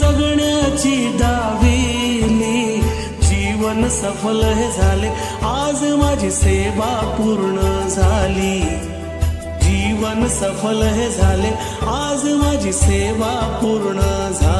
जगण्याची दाविली जीवन सफल हे झाले. आज माझी सेवा पूर्ण झाली. जीवन सफल हे झाले. आज माझी सेवा पूर्ण झाली.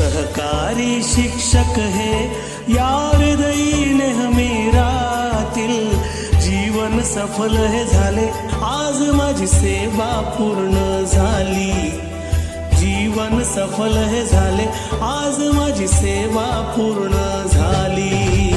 सहकारी शिक्षक हे। या हृदयी नेहमी राहतील जीवन सफल हे झाले। आज माझी सेवा पूर्ण झाली। जीवन सफल हे झाले। आज माझी सेवा पूर्ण झाली।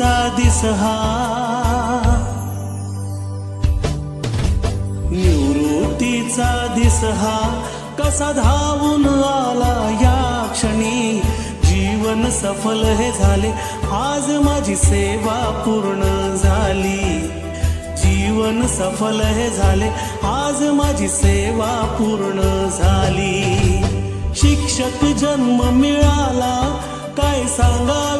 निवृत्तीचा दिस हा. निवृत्तीचा दिस हा. कसा धावून आला या क्षणी? जीवन सफल हे झाले. आज माझी सेवा पूर्ण झाली. जीवन सफल हे झाले. आज माझी सेवा पूर्ण झाली. शिक्षक जन्म मिळाला. काय सांगावे?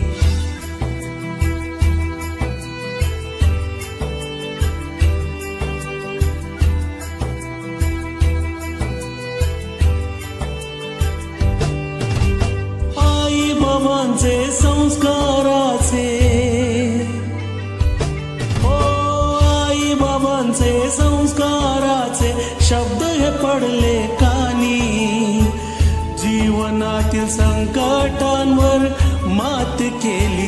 बाबांचे संस्काराचे शब्द हे पडले कानी. जीवनातील संकटांवर मात केली